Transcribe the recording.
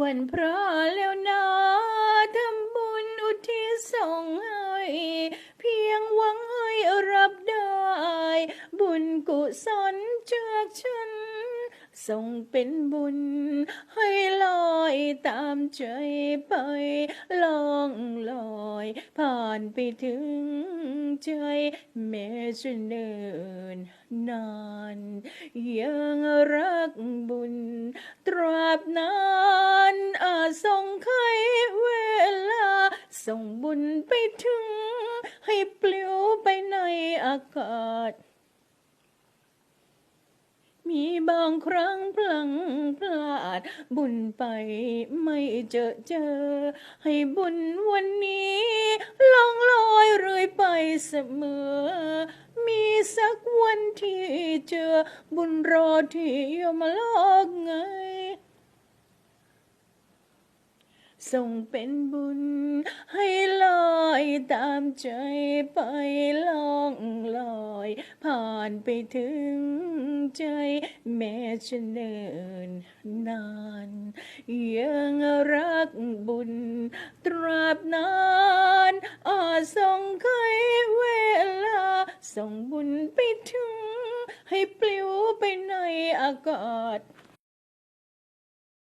วันพระแล้วนะทำบุญอุทิศส่งให้เพียงหวังให้รับได้ บุญกุศลจากฉัน ส่งเป็นบุญ ให้ลอยตามใจไปล่องลอย ผ่านไปถึงใจแม้จะเนินนาน ยังรักบุญ ตราบนาน ส่งบุญไปถึง ให้ปลิวไปในอากาศ มีบางครั้งพลังพลาด บุญไปไม่เจอเจอ ให้บุญวันนี้ล่องลอยเรื่อยไปเสมอ มีสักวันที่เจอบุญรอที่ยมโลกไง ส่งเป็นบุญ ให้ลอยตามใจไปล่องลอย ผ่านไปถึงใจแม้จะเนินนานยังรักบุญ ตราบนานอาส่งให้เวลา ส่งบุญไปถึง ให้ปลิวไปในอากาศ